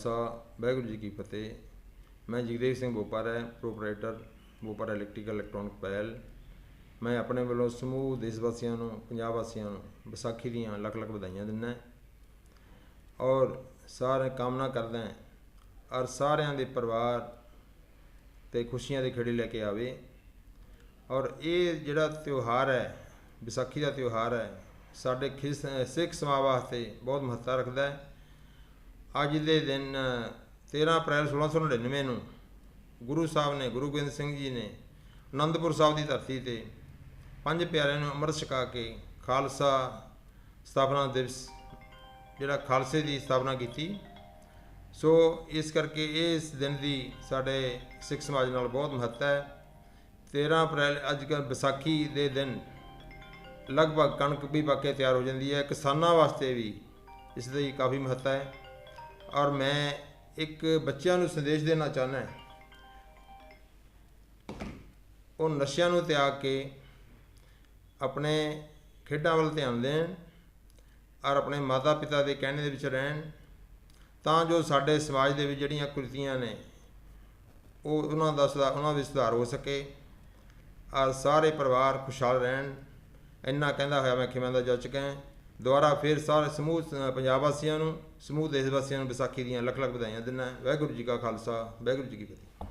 ਖਾਲਸਾ, ਵਾਹਿਗੁਰੂ ਜੀ ਕੀ ਫਤਿਹ। ਮੈਂ Jagdev Singh Bopara proprietor Bopara electrical electronic ਪੈਲ ਮੈਂ ਆਪਣੇ ਵੱਲੋਂ ਸਮੂਹ ਦੇਸ਼ ਵਾਸੀਆਂ ਨੂੰ, ਪੰਜਾਬ ਵਾਸੀਆਂ ਨੂੰ ਵਿਸਾਖੀ ਦੀਆਂ ਲੱਖ ਲੱਖ ਵਧਾਈਆਂ ਦਿੰਦਾ ਔਰ ਸਾਰੇ ਕਾਮਨਾ ਕਰਦਾ ਔਰ ਸਾਰਿਆਂ ਦੇ ਪਰਿਵਾਰ ਤੇ ਖੁਸ਼ੀਆਂ ਦੇ ਖੇੜੇ ਲੈ ਕੇ ਆਵੇ। ਔਰ ਇਹ ਜਿਹੜਾ ਤਿਉਹਾਰ ਹੈ, ਵਿਸਾਖੀ ਦਾ ਤਿਉਹਾਰ ਹੈ, ਸਾਡੇ ਖਿਸ ਸਿੱਖ ਸਮਾਜ ਵਾਸਤੇ ਬਹੁਤ ਮਹੱਤਤਾ ਰੱਖਦਾ ਹੈ। ਅੱਜ ਦੇ ਦਿਨ 13 ਅਪ੍ਰੈਲ 1699 ਨੂੰ ਗੁਰੂ ਸਾਹਿਬ ਨੇ, ਗੁਰੂ ਗੋਬਿੰਦ ਸਿੰਘ ਜੀ ਨੇ ਅਨੰਦਪੁਰ ਸਾਹਿਬ ਦੀ ਧਰਤੀ ਤੇ ਪੰਜ ਪਿਆਰਿਆਂ ਨੂੰ ਅੰਮ੍ਰਿਤ ਛਕਾ ਕੇ ਖਾਲਸਾ ਸਥਾਪਨਾ ਦਿਵਸ ਜਿਹੜਾ ਖਾਲਸੇ ਦੀ ਸਥਾਪਨਾ ਕੀਤੀ। ਸੋ ਇਸ ਕਰਕੇ ਇਸ ਦਿਨ ਦੀ ਸਾਡੇ ਸਿੱਖ ਸਮਾਜ ਨਾਲ ਬਹੁਤ ਮਹੱਤਤਾ ਹੈ। 13 ਅਪ੍ਰੈਲ ਅੱਜ ਕੱਲ੍ਹ ਵਿਸਾਖੀ ਦੇ ਦਿਨ ਲਗਭਗ ਕਣਕ ਵੀ ਪੱਕ ਕੇ ਤਿਆਰ ਹੋ ਜਾਂਦੀ ਹੈ। ਕਿਸਾਨਾਂ ਵਾਸਤੇ ਵੀ ਇਸ ਦੀ ਕਾਫੀ ਮਹੱਤਤਾ ਹੈ। ਔਰ ਮੈਂ ਇੱਕ ਬੱਚਿਆਂ ਨੂੰ ਸੰਦੇਸ਼ ਦੇਣਾ ਚਾਹੁੰਦਾ ਉਹ ਨਸ਼ਿਆਂ ਨੂੰ ਤਿਆਗ ਕੇ ਆਪਣੇ ਖੇਡਾਂ ਵੱਲ ਧਿਆਨ ਦੇਣ ਔਰ ਆਪਣੇ ਮਾਤਾ ਪਿਤਾ ਦੇ ਕਹਿਣੇ ਦੇ ਵਿੱਚ ਰਹਿਣ, ਤਾਂ ਜੋ ਸਾਡੇ ਸਮਾਜ ਦੇ ਵਿੱਚ ਜਿਹੜੀਆਂ ਕੁਰੀਤੀਆਂ ਨੇ, ਉਹ ਉਹਨਾਂ ਦਾ ਸੁਧਾਰ ਉਹਨਾਂ ਵਿੱਚ ਸੁਧਾਰ ਹੋ ਸਕੇ ਔਰ ਸਾਰੇ ਪਰਿਵਾਰ ਖੁਸ਼ਹਾਲ ਰਹਿਣ। ਇੰਨਾ ਕਹਿੰਦਾ ਹੋਇਆ ਮੈਂ ਖਿਮਾਂ ਦਾ ਜੱਜ ਕਹਾਂ ਦੁਬਾਰਾ ਫਿਰ ਸਾਰੇ ਸਮੂਹ ਪੰਜਾਬ ਵਾਸੀਆਂ ਨੂੰ, ਸਮੂਹ ਦੇਸ਼ ਵਾਸੀਆਂ ਨੂੰ ਵਿਸਾਖੀ ਦੀਆਂ ਲੱਖ ਲੱਖ ਵਧਾਈਆਂ ਦਿੰਦਾ ਵਾਹਿਗੁਰੂ ਜੀ ਕਾ ਖਾਲਸਾ, ਵਾਹਿਗੁਰੂ ਜੀ ਕੀ ਫਤਿਹ।